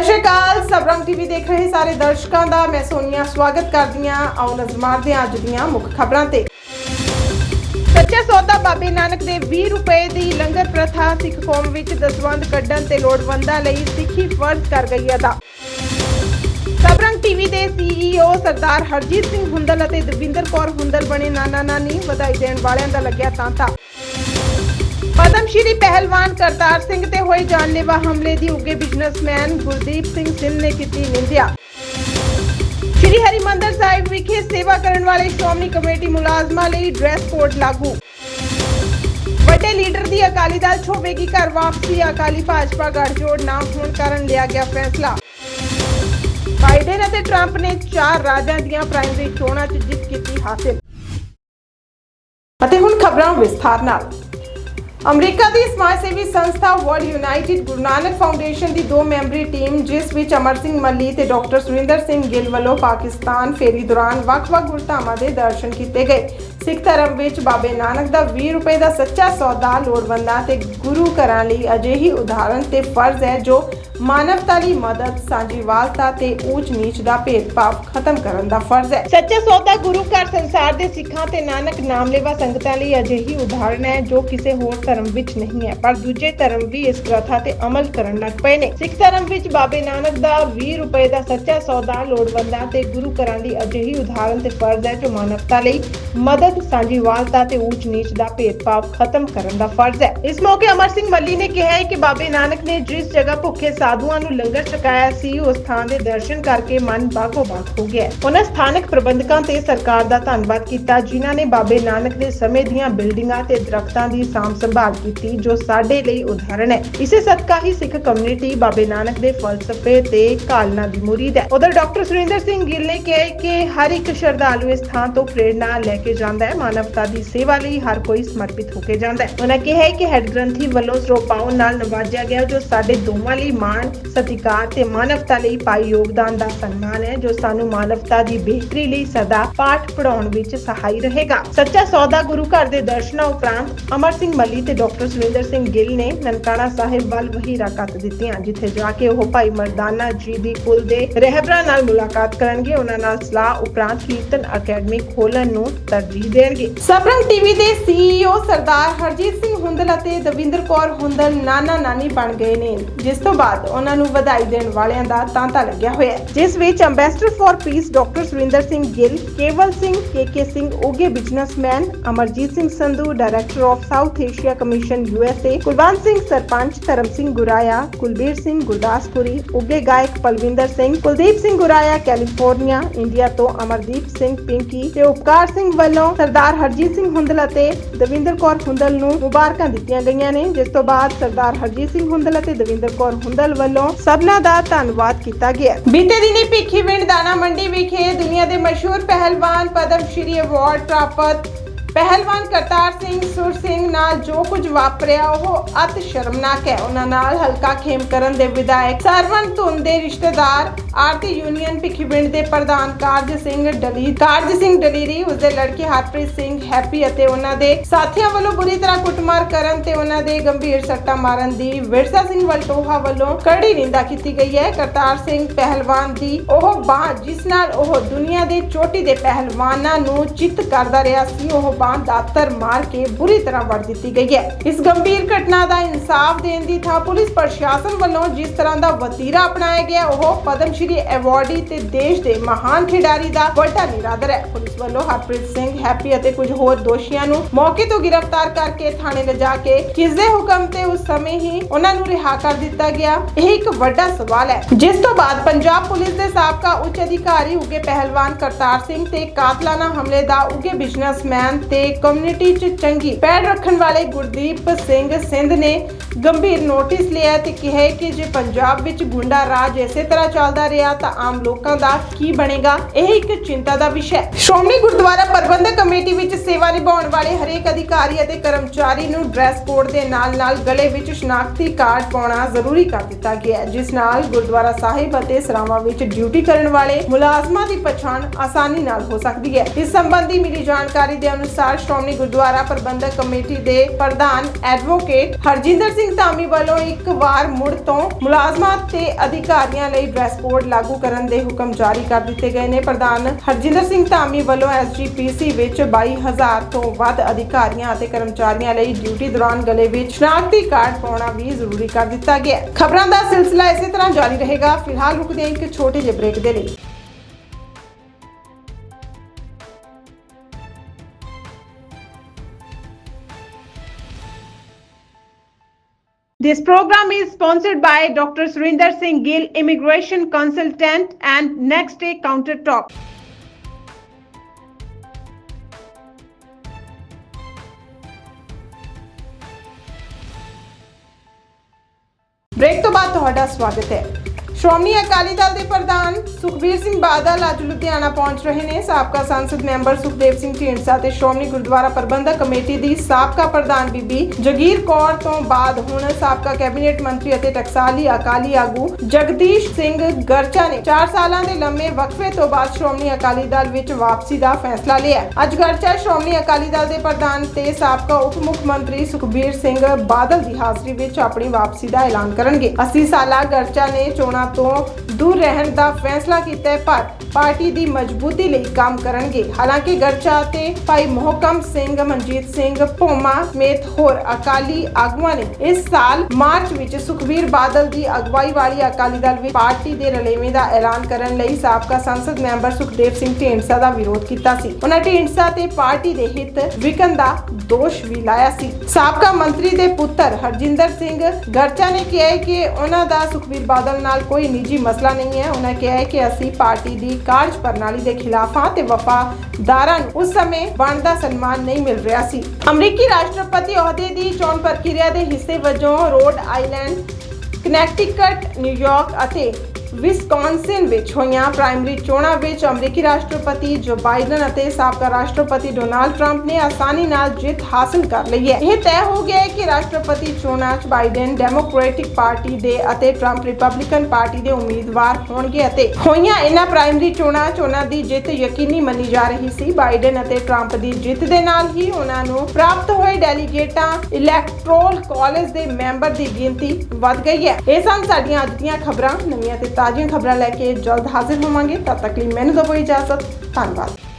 ਸਤਿ ਸ਼੍ਰੀ ਅਕਾਲ ਸਬਰੰਗ ਟੀਵੀ ਦੇਖ ਰਹੇ ਸਾਰੇ ਦਰਸ਼ਕਾਂ ਦਾ। ਮੈਂ ਸੋਨੀਆ, ਸਵਾਗਤ ਕਰਦੀ ਹਾਂ ਆਓ ਨਜ਼ਰ ਮਾਰਦੇ ਹਾਂ ਅੱਜ ਦੀਆਂ ਮੁੱਖ ਖਬਰਾਂ ਤੇ। ਸੱਚਾ ਸੌਦਾ ਬਾਬੇ ਨਾਨਕ ਦੇ 20 ਰੁਪਏ ਦੀ ਲੰਗਰ ਪ੍ਰਥਾ ਸਿੱਖ ਕੌਮ ਵਿੱਚ ਦਸਵੰਧ ਕੱਢਣ ਤੇ ਲੋੜਵੰਦਾਂ ਲਈ ਸਿੱਖੀ ਫਰਜ਼ ਕਰ ਗਈ ਅਦਾ। ਸਬਰੰਗ ਟੀਵੀ ਦੇ ਸੀਈਓ ਸਰਦਾਰ ਹਰਜੀਤ ਸਿੰਘ ਹੁੰਦਲ ਅਤੇ ਦਵਿੰਦਰ ਕੌਰ ਹੁੰਦਲ ਬਣੇ ਨਾਨਾ ਨਾਨੀ ਵਧਾਈ ਦੇਣ ਵਾਲਿਆਂ ਦਾ ਲੱਗਿਆ ਤਾਂਤਾ। ਪਦਮ ਸ਼੍ਰੀ ਪਹਿਲਵਾਨ ਕਰਤਾਰ ਸਿੰਘ ਤੇ ਹੋਏ ਜਾਨਲੇਵਾ ਹਮਲੇ ਦੀ ਉੱਗੇ ਬਿਜ਼ਨਸਮੈਨ ਗੁਰਦੀਪ ਸਿੰਘ ਸਿੰਧ ਨੇ ਕੀਤੀ ਨਿੰਦਿਆ। ਸ਼੍ਰੀ ਹਰਿਮੰਦਰ ਸਾਹਿਬ ਵਿਖੇ ਸੇਵਾ ਕਰਨ ਵਾਲੇ ਸ਼੍ਰੋਮਣੀ ਕਮੇਟੀ ਮੁਲਾਜ਼ਮਾਂ ਲਈ ਡਰੈਸ ਕੋਡ ਲਾਗੂ। ਵੱਡੇ ਲੀਡਰ ਦੀ ਅਕਾਲੀ ਦਲ ਛੋਵੇਗੀ ਘਰ ਵਾਪਸੀ, ਅਕਾਲੀ ਭਾਜਪਾ ਗੱਠਜੋੜ ਨਾ ਹੋਣ ਕਾਰਨ ਲਿਆ ਗਿਆ ਫੈਸਲਾ। ਬਾਈਡਨ ਅਤੇ ਟਰੰਪ ਨੇ ਚਾਰ ਰਾਜਾਂ ਦੀਆਂ ਪ੍ਰਾਇਮਰੀ ਚੋਣਾਂ 'ਚ ਜਿੱਤ ਕੀਤੀ ਹਾਸਿਲ। ਅਤੇ ਹੁਣ ਖਬਰਾਂ ਵਿਸਥਾਰ ਨਾਲ। ਅਮਰੀਕਾ ਦੀ ਸਮਾਜ ਸੇਵੀ ਸੰਸਥਾ world united Guru Nanak foundation ਦੀ ਦੋ ਮੈਂਬਰੀ ਟੀਮ, ਜਿਸ ਵਿੱਚ ਅਮਰ ਸਿੰਘ ਮੱਲੀ ਤੇ ਡਾਕਟਰ ਸੁਰਿੰਦਰ ਸਿੰਘ ਗਿੱਲ ਵੱਲੋਂ ਪਾਕਿਸਤਾਨ ਫੇਰੀ ਦੌਰਾਨ ਵੱਖ-ਵੱਖ ਗੁਰਧਾਮਾਂ ਦੇ ਦਰਸ਼ਨ ਕੀਤੇ ਗਏ। ਸਿੱਖ ਧਰਮ ਵਿੱਚ ਬਾਬੇ ਨਾਨਕ ਦਾ 20 ਰੁਪਏ ਦਾ ਸੱਚਾ ਸੌਦਾ ਲੋੜਵੰਦਾਂ ਤੇ ਗੁਰੂ ਘਰਾਂ ਲਈ ਅਜਿਹੀ ਉਦਾਹਰਣ ਤੇ ਫਰਜ਼ ਹੈ ਜੋ ਮਾਨਵਤਾ ਦੀ ਮਦਦ ਸਾਂਝੀਵਾਲਤਾ ਤੇ ਊਚ ਨੀਚ ਦਾ ਭੇਦਭਾਵ ਖਤਮ ਕਰਨ ਦਾ ਫਰਜ਼ ਹੈ। ਸੱਚਾ ਸੌਦਾ ਗੁਰੂ ਘਰ ਸੰਸਾਰ ਦੇ ਸਿੱਖਾਂ ਤੇ ਨਾਨਕ ਨਾਮ ਸੰਗਤਾਂ ਲਈ ਅਜਿਹੀ ਉਦਾਹਰਣ ਹੈ ਜੋ ਕਿਸੇ ਹੋਰ ਧਰਮ ਵਿੱਚ ਨਹੀਂ ਹੈ, ਪਰ ਦੂਜੇ ਧਰਮ ਵੀ ਇਸ ਪ੍ਰਥਾ ਤੇ ਅਮਲ ਕਰਨ ਲੱਗ ਪਏ ਨੇ। ਸਿੱਖ ਧਰਮ ਵਿੱਚ ਬਾਬੇ ਨਾਨਕ ਦਾ 20 ਰੁਪਏ ਦਾ ਸੱਚਾ ਸੌਦਾ ਲੋੜਵੰਦਾਂ ਤੇ ਗੁਰੂ ਘਰਾਂ ਦੀ ਅਜਿਹੀ ਉਦਾਹਰਣ ਤੇ ਫਰਜ਼ ਹੈ ਜੋ ਮਾਨਵਤਾ ਲਈ ਮਦਦ ਸਾਂਝੀਵਾਲਤਾ ਤੇ ਊਚ ਨੀਚ ਦਾ ਭੇਦਭਾਵ ਖਤਮ ਕਰਨ ਦਾ ਫਰਜ਼ ਹੈ। ਇਸ ਮੌਕੇ ਅਮਰ ਸਿੰਘ ਮੱਲੀ ਨੇ ਕਿਹਾ ਹੈ ਕਿ ਬਾਬੇ ਨਾਨਕ ਨੇ ਜਿਸ ਜਗ੍ਹਾ ਭੁੱਖੇ ਸਾਧੂਆਂ ਨੂੰ ਲੰਗਰ ਛਕਾਇਆ ਸੀ, ਉਸ ਥਾਂ ਦੇ ਦਰਸ਼ਨ ਕਰਕੇ ਮਨ ਬਾਗੋ ਬਾਗ ਹੋ ਗਿਆ। ਉਹਨਾਂ ਸਥਾਨਕ ਪ੍ਰਬੰਧਕਾਂ ਤੇ ਸਰਕਾਰ ਦਾ ਧੰਨਵਾਦ ਕੀਤਾ, ਜਿਨ੍ਹਾਂ ਨੇ ਬਾਬੇ ਨਾਨਕ ਦੇ ਸਮੇਂ ਦੀਆਂ ਬਿਲਡਿੰਗਾਂ ਤੇ ਦਰਖਤਾਂ ਦੀ ਸਾਂਭ ਸੰਭਾਲ ਕੀਤੀ, ਜੋ ਸਾਡੇ ਲਈ ਉਦਾਹਰਣ ਹੈ। ਇਸੇ ਸਦਕਾ ਹੀ ਸਿੱਖ ਕਮਿਊਨਿਟੀ ਬਾਬੇ ਨਾਨਕ ਦੇ ਫਲਸਫੇ ਤੇ ਕਾਲਨਾ ਦੀ ਮੁਰੀਦ ਹੈ। ਉਧਰ ਡਾਕਟਰ ਸੁਰਿੰਦਰ ਸਿੰਘ ਗਿੱਲ ਨੇ ਕਿਹਾ ਕਿ ਹਰ ਇੱਕ ਸ਼ਰਧਾਲੂ ਇਸ ਥਾਂ ਤੋਂ ਪ੍ਰੇਰਣਾ ਲੈ ਕੇ ਜਾਂਦਾ ਹੈ, ਮਾਨਵਤਾ ਦੀ ਸੇਵਾ ਲਈ ਹਰ ਕੋਈ ਸਮਰਪਿਤ ਹੋ ਕੇ ਜਾਂਦਾ ਹੈ। ਉਹਨਾਂ ਕਿਹਾ ਕਿ ਹੈਡ ਗ੍ਰੰਥੀ ਵੱਲੋਂ ਸਰੋਪਾਉਣ ਨਾਲ ਨਵਾਜਿਆ ਗਿਆ, ਜੋ ਸਾਡੇ ਦੋਵਾਂ ਲਈ ਮਾਣ ਸਤਿਕਾਰ ਤੇ ਮਾਨਵਤਾ ਲਈ ਪਾਈ ਯੋਗਦਾਨ ਦਾ ਸਨਮਾਨ ਹੈ, ਜੋ ਸਾਨੂੰ ਮਾਨਵਤਾ ਦੀ ਬਿਹਤਰੀ ਲਈ ਸਦਾ ਪਾਠ ਪੜਾਉਣ ਵਿੱਚ ਸਹਾਈ ਰਹੇਗਾ। ਸੱਚਾ ਸੌਦਾ ਗੁਰੂ ਘਰ ਦੇ ਦਰਸ਼ਨਾਂ ਉਪਰੰਤ ਅਮਰ ਸਿੰਘ ਮੱਲੀ ਤੇ ਡਾਕਟਰ ਸੁਰਿੰਦਰ ਸਿੰਘ ਗਿੱਲ ਨੇ ਨਨਕਾਣਾ ਸਾਹਿਬ ਵੱਲ ਵਹੀਰਾ ਕੱਤ ਦਿੱਤੀਆਂ, ਜਿੱਥੇ ਜਾ ਕੇ ਉਹ ਭਾਈ ਮਰਦਾਨਾ ਜੀ ਦੀ ਕੁਲ ਦੇ ਰਹਿਬਰਾਂ ਨਾਲ ਮੁਲਾਕਾਤ ਕਰਨਗੇ। ਉਹਨਾਂ ਨਾਲ ਸਲਾਹ ਉਪਰੰਤ ਕੀਰਤਨ ਅਕੈਡਮੀ ਖੋਲਣ ਨੂੰ ਤਰਜੀਹ ਦੇਣਗੇ। ਸਬਰੰਗ ਟੀਵੀ ਦੇ ਸੀਈਓ ਸਰਦਾਰ ਹਰਜੀਤ ਸਿੰਘ ਹੁੰਦਲ ਅਤੇ ਦਵਿੰਦਰ ਕੌਰ ਹੁੰਦਲ ਨਾਨਾ ਨਾਨੀ ਬਣ ਗਏ ਨੇ। ਜਿਸ ਤੋਂ ਬਾਅਦ ਉਹਨਾਂ ਨੂੰ ਵਧਾਈ ਦੇਣ ਵਾਲਿਆਂ ਦਾ ਤਾਂਤਾ ਲੱਗਿਆ ਹੋਇਆ ਹੈ। ਜਿਸ ਵਿੱਚ ambassador for peace doctor Surinder Singh Gill, Kewal Singh KK Singh, ਓਗੇ businessman Amarjit Singh Sandhu director of South Asia commission USA Kulwant Singh sarpanch, Dharam Singh Goraya, Kulbir Singh Gurdaspuri ਉੱਗੇ ਗਾਇਕ ਪਲਵਿੰਦਰ ਸਿੰਘ, ਕੁਲਦੀਪ ਸਿੰਘ ਗੁਰਾਇਆ, ਕੈਲੀਫੋਰਨੀਆ, ਇੰਡੀਆ ਤੋਂ ਅਮਰਦੀਪ ਸਿੰਘ ਪਿੰਕੀ ਤੇ ਉਪਕਾਰ ਸਿੰਘ ਵੱਲੋਂ ਸਰਦਾਰ ਹਰਜੀਤ ਸਿੰਘ ਹੁੰਦਲ ਅਤੇ ਦਵਿੰਦਰ ਕੌਰ ਹੁੰਦਲ ਨੂੰ ਮੁਬਾਰਕਾਂ ਦਿੱਤੀਆਂ ਗਈਆਂ ਨੇ, ਜਿਸ ਤੋਂ ਬਾਅਦ ਸਰਦਾਰ ਹਰਜੀਤ ਸਿੰਘ ਹੁੰਦਲ ਅਤੇ ਦਵਿੰਦਰ ਕੌਰ ਹੁੰਦਲ ਵੱਲੋਂ ਸਭਨਾ ਦਾ ਧੰਨਵਾਦ ਕੀਤਾ ਗਿਆ। ਬੀਤੇ ਦਿਨੀ ਭਿੱਖੀਵਿੰਡ ਦਾਣਾ ਮੰਡੀ ਵਿਖੇ ਦੁਨੀਆ ਦੇ ਮਸ਼ਹੂਰ ਪਹਿਲਵਾਨ ਪਦਮ ਸ਼੍ਰੀ ਅਵਾਰਡ ਪ੍ਰਾਪਤ ਪਹਿਲਵਾਨ ਕਰਤਾਰ ਸਿੰਘ ਸੁਰ ਸਿੰਘ ਨਾਲ ਜੋ ਕੁਝ ਵਾਪਰਿਆ, ਉਹ ਅਤ ਸ਼ਰਮਨਾਕ ਹੈ। ਉਹਨਾਂ ਨਾਲ ਹਲਕਾ ਖੇਮਕਰਨ ਦੇ ਵਿਧਾਇਕ ਸਰਵਨ ਧੁੰਨ ਦੇ ਰਿਸ਼ਤੇਦਾਰ ਆਰਤੀ ਯੂਨੀਅਨ ਭਿੱਖੀਵਿੰਡ ਦੇ ਪ੍ਰਧਾਨ ਕਾਰਜ ਸਿੰਘ ਡਲੀ, ਕਾਰਜ ਸਿੰਘ ਡਲੀਰੀ, ਉਸਦੇ ਲੜਕੇ ਹਰਪ੍ਰੀਤ ਸਿੰਘ ਹੈਪੀ ਅਤੇ ਉਹਨਾਂ ਦੇ ਸਾਥੀਆਂ ਵੱਲੋਂ ਬੁਰੀ ਤਰ੍ਹਾਂ ਕੁੱਟਮਾਰ ਕਰਨ ਤੇ ਉਹਨਾਂ ਦੇ ਗੰਭੀਰ ਸੱਟਾਂ ਮਾਰਨ ਦੀ ਵਿਰਸਾ ਸਿੰਘ ਵਲਟੋਹਾ ਵੱਲੋਂ ਕੜੀ ਨਿੰਦਾ ਕੀਤੀ ਗਈ ਹੈ। ਕਰਤਾਰ ਸਿੰਘ ਪਹਿਲਵਾਨ ਦੀ ਉਹ ਬਾਹ ਜਿਸ ਨਾਲ ਉਹ ਦੁਨੀਆ ਦੇ ਚੋਟੀ ਦੇ ਪਹਿਲਵਾਨਾਂ ਨੂੰ ਚਿੱਤ ਕਰਦਾ ਰਿਹਾ ਸੀ, ਉਹ ਬਾਹ ਦਾਤਰ ਮਾਰ ਕੇ ਬੁਰੀ ਤਰ੍ਹਾਂ ਵੜ ਦਿੱਤੀ ਗਈ ਹੈ। ਇਸ ਗੰਭੀਰ ਘਟਨਾ ਦਾ ਇਨਸਾਫ ਦੇਣ ਦੀ ਥਾਂ ਪੁਲਿਸ ਪ੍ਰਸ਼ਾਸਨ ਵੱਲੋਂ ਜਿਸ ਤਰ੍ਹਾਂ ਦਾ ਵਤੀਰਾ ਅਪਣਾਇਆ ਗਿਆ, ਉਹ ਪਦਮ ਸ਼੍ਰੀ ਐਵਾਰਡੀ ਤੇ ਦੇਸ਼ ਦੇ ਮਹਾਨ ਖਿਡਾਰੀ ਦਾ ਵੱਡਾ ਨਿਰਾਦਰ ਹੈ। ਪੁਲਿਸ ਵੱਲੋਂ ਹਰਪ੍ਰੀਤ ਸਿੰਘ, ਹੈਪੀ ਅਤੇ ਕੁਝ ਹੋਰ ਦੋਸ਼ੀਆਂ ਨੂੰ ਮੌਕੇ ਤੋਂ ਗ੍ਰਿਫਤਾਰ ਕਰਕੇ ਥਾਣੇ ਲਿਜਾ ਕੇ ਕਿਸ ਦੇ ਹੁਕਮ ਤੇ ਉਸ ਸਮੇਂ ਹੀ ਉਹਨਾਂ ਨੂੰ ਰਿਹਾ ਕਰ ਦਿੱਤਾ ਗਿਆ? ਇਹ ਇੱਕ ਵੱਡਾ ਸਵਾਲ ਹੈ। ਜਿਸ ਤੋਂ ਬਾਅਦ ਪੰਜਾਬ ਪੁਲਿਸ ਦੇ ਸਾਬਕਾ ਉੱਚ ਅਧਿਕਾਰੀ ਉਗੇ ਪਹਿਲਵਾਨ ਕਰਤਾਰ ਸਿੰਘ ਤੇ ਕਾਤਲਾਨਾ ਹਮਲੇ ਦਾ ਉਗੇ ਬਿਜ਼ਨਸਮੈਨ ਤੇ ਕਮਿਊਨਿਟੀ 'ਚ ਚੰਗੀ ਪੈੜ ਰੱਖਣ ਵਾਲੇ ਗੁਰਦੀਪ ਸਿੰਘ ਸਿੰਧ ਨੇ ਗੰਭੀਰ ਨੋਟਿਸ ਲਿਆ ਤੇ ਕਿਹਾ ਕਿ ਜੇ ਪੰਜਾਬ ਵਿੱਚ ਗੁੰਡਾ ਰਾਜ ਇਸੇ ਤਰ੍ਹਾਂ ਚੱਲਦਾ ਰਿਹਾ ਤਾਂ ਆਮ ਲੋਕਾਂ ਦਾ ਕੀ ਬਣੇਗਾ? ਇਹ ਇੱਕ ਚਿੰਤਾ ਦਾ ਵਿਸ਼ਾ ਹੈ। ਸ਼੍ਰੋਮਣੀ ਗੁਰਦੁਆਰਾ ਪ੍ਰਬੰਧਕ ਕਮੇਟੀ ਵਿੱਚ ਸੇਵਾ ਨਿਭਾਉਣ ਵਾਲੇ ਹਰੇਕ ਅਧਿਕਾਰੀ ਅਤੇ ਕਰਮਚਾਰੀ ਨੂੰ ਡਰੈਸ ਕੋਡ ਦੇ ਨਾਲ-ਨਾਲ ਗਲੇ ਵਿੱਚ ਸ਼ਨਾਖਤੀ ਕਾਰਡ ਪਾਉਣਾ ਜ਼ਰੂਰੀ ਕਰ ਦਿੱਤਾ ਗਿਆ ਹੈ, ਜਿਸ ਨਾਲ ਗੁਰਦੁਆਰਾ ਸਾਹਿਬ ਅਤੇ ਸਰਾਵਾਂ ਵਿੱਚ ਡਿਊਟੀ ਕਰਨ ਵਾਲੇ ਮੁਲਾਜ਼ਮਾਂ ਦੀ ਪਛਾਣ ਆਸਾਨੀ ਨਾਲ ਹੋ ਸਕਦੀ ਹੈ। ਇਸ ਸੰਬੰਧੀ ਮਿਲੀ ਜਾਣਕਾਰੀ ਦੇ ਅਨੁਸਾਰ ਅਨੁਸਾਰ ਸ਼੍ਰੋਮਣੀ ਗੁਰਦੁਆਰਾ ਪ੍ਰਬੰਧਕ ਕਮੇਟੀ ਦੇ ਪ੍ਰਧਾਨ ਐਡਵੋਕੇਟ ਹਰਜਿੰਦਰ ਸਿੰਘ ਧਾਮੀ ਵੱਲੋਂ ਇੱਕ ਵਾਰ ਮੁੜ ਤੋਂ ਮੁਲਾਜ਼ਮਾਂ ਤੇ ਅਧਿਕਾਰੀਆਂ ਲਈ ਡਰੈਸ ਕੋਡ ਲਾਗੂ ਕਰਨ ਦੇ ਹੁਕਮ ਜਾਰੀ ਕਰ ਦਿੱਤੇ ਗਏ ਨੇ। ਪ੍ਰਧਾਨ ਹਰਜਿੰਦਰ ਸਿੰਘ ਧਾਮੀ ਵੱਲੋਂ ਐਸਜੀਪੀਸੀ ਵਿੱਚ 22000 ਤੋਂ ਵੱਧ ਅਧਿਕਾਰੀਆਂ ਅਤੇ ਕਰਮਚਾਰੀਆਂ ਲਈ ਡਿਊਟੀ ਦੌਰਾਨ ਗਲੇ ਵਿੱਚ ਸ਼ਨਾਖਤੀ ਕਾਰਡ ਪਾਉਣਾ ਵੀ ਜ਼ਰੂਰੀ ਕਰ ਦਿੱਤਾ ਗਿਆ। ਖਬਰਾਂ ਦਾ ਸਿਲਸਿਲਾ ਇਸੇ ਤਰ੍ਹਾਂ ਜਾਰੀ ਰਹੇਗਾ। ਫਿਲਹਾਲ ਰੁਕਦੇ ਹਾਂ ਇੱਕ ਛੋਟੇ ਜਿਹੇ ਬ੍ਰੇਕ ਦੇ ਲਈ। This program is sponsored by Dr. Surinder Singh Gill, Immigration Consultant and Next Day Counter Talk. Break ਤੋਂ ਬਾਅਦ ਤੁਹਾਡਾ ਸਵਾਗਤ ਹੈ ਸ਼੍ਰੋਮਣੀ ਅਕਾਲੀ ਦਲ ਦੇ ਪ੍ਰਧਾਨ ਸੁਖਬੀਰ ਸਿੰਘ ਬਾਦਲ ਅੱਜ ਲੁਧਿਆਣਾ ਪਹੁੰਚ ਰਹੇ ਨੇ। ਸਾਬਕਾ ਸੰਸਦ ਮੈਂਬਰ ਸੁਖਦੇਵ ਸਿੰਘ ਢੀਂਡਸਾ ਤੇ ਸ਼੍ਰੋਮਣੀ ਗੁਰਦੁਆਰਾ ਪ੍ਰਬੰਧਕ ਕਮੇਟੀ ਦੀ ਸਾਬਕਾ ਪ੍ਰਧਾਨ ਬੀਬੀ ਜਗੀਰ ਕੌਰ ਤੋਂ ਬਾਅਦ ਹੁਣ ਸਾਬਕਾ ਕੈਬਨਿਟ ਮੰਤਰੀ ਅਤੇ ਟਕਸਾਲੀ ਅਕਾਲੀ ਆਗੂ ਜਗਦੀਸ਼ ਸਿੰਘ ਗਰਚਾ ਨੇ 4 ਸਾਲਾਂ ਦੇ ਲੰਮੇ ਵਕਫੇ ਤੋਂ ਬਾਅਦ ਸ਼੍ਰੋਮਣੀ ਅਕਾਲੀ ਦਲ ਵਿੱਚ ਵਾਪਸੀ ਦਾ ਫੈਸਲਾ ਲਿਆ। ਅੱਜ ਗਰਚਾ ਸ਼੍ਰੋਮਣੀ ਅਕਾਲੀ ਦਲ ਦੇ ਪ੍ਰਧਾਨ ਤੇ ਸਾਬਕਾ ਉਪ ਮੁੱਖ ਮੰਤਰੀ ਸੁਖਬੀਰ ਸਿੰਘ ਬਾਦਲ ਦੀ ਹਾਜ਼ਰੀ ਵਿੱਚ ਆਪਣੀ ਵਾਪਸੀ ਦਾ ਐਲਾਨ ਕਰਨਗੇ। 80 ਸਾਲਾ ਗਰਚਾ ਨੇ ਚੋਣਾਂ ਤੋਂ ਦੂਰ ਰਹਿਣ ਦਾ ਫੈਸਲਾ ਕੀਤਾ ਹੈ, ਪਰ ਪਾਰਟੀ ਦੀ ਮਜ਼ਬੂਤੀ ਲਈ ਕੰਮ ਕਰਨਗੇ। ਹਾਲਾਂਕਿ ਗਰਚਾ ਤੇ ਭਾਈ ਮੋਹਕਮ ਸਿੰਘ, ਮਨਜੀਤ ਸਿੰਘ, ਭੋਮਾ ਸਮੇਤ ਹੋਰ ਅਕਾਲੀ ਆਗੂਆਂ ਨੇ ਇਸ ਸਾਲ ਮਾਰਚ ਵਿੱਚ ਸੁਖਬੀਰ ਬਾਦਲ ਦੀ ਅਗਵਾਈ ਵਾਲੀ ਅਕਾਲੀ ਦਲ ਵਿੱਚ ਪਾਰਟੀ ਦੇ ਰਲੇਵੇਂ ਦਾ ਐਲਾਨ ਕਰਨ ਲਈ ਸਾਬਕਾ ਸੰਸਦ ਮੈਂਬਰ ਸੁਖਦੇਵ ਸਿੰਘ ਢੀਂਡਸਾ ਦਾ ਵਿਰੋਧ ਕੀਤਾ ਸੀ। ਉਹਨਾਂ ਢੀਂਡਸਾ ਤੇ ਪਾਰਟੀ ਦੇ ਹਿੱਤ ਵਿਕਣ ਦਾ ਦੋਸ਼ ਵੀ ਲਾਇਆ ਸੀ। ਸਾਬਕਾ ਮੰਤਰੀ ਦੇ ਪੁੱਤਰ ਹਰਜਿੰਦਰ ਸਿੰਘ ਗਰਚਾ ਨੇ ਕਿਹਾ ਕਿ ਉਹਨਾਂ ਦਾ ਸੁਖਬੀਰ ਬਾਦਲ ਨਾਲ ਕੋਈ ਨਿੱਜੀ ਮਸਲਾ ਨਹੀਂ ਹੈ। ਉਹਨਾਂ ਕਿਹਾ ਹੈ ਕਿ ਅਸੀਂ ਪਾਰਟੀ ਦੀ ਕਾਰਜ ਪ੍ਰਣਾਲੀ ਦੇ ਖਿਲਾਫ ਹਾਂ ਤੇ ਵਫਾਦਾਰਾਂ ਨੂੰ ਉਸ ਸਮੇਂ ਬਣਦਾ ਸਨਮਾਨ ਨਹੀਂ ਮਿਲ ਰਿਹਾ ਸੀ। ਅਮਰੀਕੀ ਰਾਸ਼ਟਰਪਤੀ ਅਹੁਦੇ ਦੀ ਚੋਣ ਪ੍ਰਕਿਰਿਆ ਦੇ ਹਿੱਸੇ ਵਜੋਂ Rhode Island, Connecticut, New York ਅਤੇ ਵਿਸਕੌਨਸਿਨ ਵਿੱਚ ਹੋਈਆਂ ਪ੍ਰਾਇਮਰੀ ਚੋਣਾਂ ਵਿੱਚ ਅਮਰੀਕੀ ਰਾਸ਼ਟਰਪਤੀ ਜੋ ਬਾਈਡਨ ਅਤੇ ਸਾਬਕਾ ਰਾਸ਼ਟਰਪਤੀ ਡੋਨਾਲਡ ਟਰੰਪ ਨੇ ਆਸਾਨੀ ਨਾਲ ਜਿੱਤ ਹਾਸਲ ਕਰ ਲਈ ਹੈ। ਇਹ ਤੈਅ ਹੋ ਗਿਆ ਹੈ ਕਿ ਰਾਸ਼ਟਰਪਤੀ ਚੋਣਾਂ 'ਚ ਬਾਈਡਨ ਡੈਮੋਕ੍ਰੈਟਿਕ ਪਾਰਟੀ ਦੇ ਅਤੇ ਟਰੰਪ ਰਿਪਬਲਿਕਨ ਪਾਰਟੀ ਦੇ ਉਮੀਦਵਾਰ ਹੋਣਗੇ ਅਤੇ ਹੋਈਆਂ ਇਹਨਾਂ ਪ੍ਰਾਇਮਰੀ ਚੋਣਾਂ 'ਚ ਉਹਨਾਂ ਦੀ ਜਿੱਤ ਯਕੀਨੀ ਮੰਨੀ ਜਾ ਰਹੀ ਸੀ। ਬਾਈਡਨ ਅਤੇ ਟਰੰਪ ਦੀ ਜਿੱਤ ਦੇ ਨਾਲ ਹੀ ਉਹਨਾਂ ਨੂੰ ਪ੍ਰਾਪਤ ਹੋਏ ਡੈਲੀਗੇਟਾਂ ਇਲੈਕਟ੍ਰੋਲ ਕਾਲਜ ਦੇ ਮੈਂਬਰ ਦੀ ਗਿਣਤੀ ਵੱਧ ਗਈ ਹੈ। ਇਹ ਸਨ ਸਾਡੀਆਂ ਅੱਜ ਦੀਆਂ ਖਬਰਾਂ। ਨਵੀਆਂ ਤੇ ਤਾਜ਼ੀਆਂ ਖਬਰਾਂ ਲੈ ਕੇ ਜਲਦ ਹਾਜ਼ਰ ਹੋਵਾਂਗੇ ਤਦ ਤੱਕ ਲਈ ਮੈਨੂੰ ਦਿਓ ਇਜਾਜ਼ਤ ਧੰਨਵਾਦ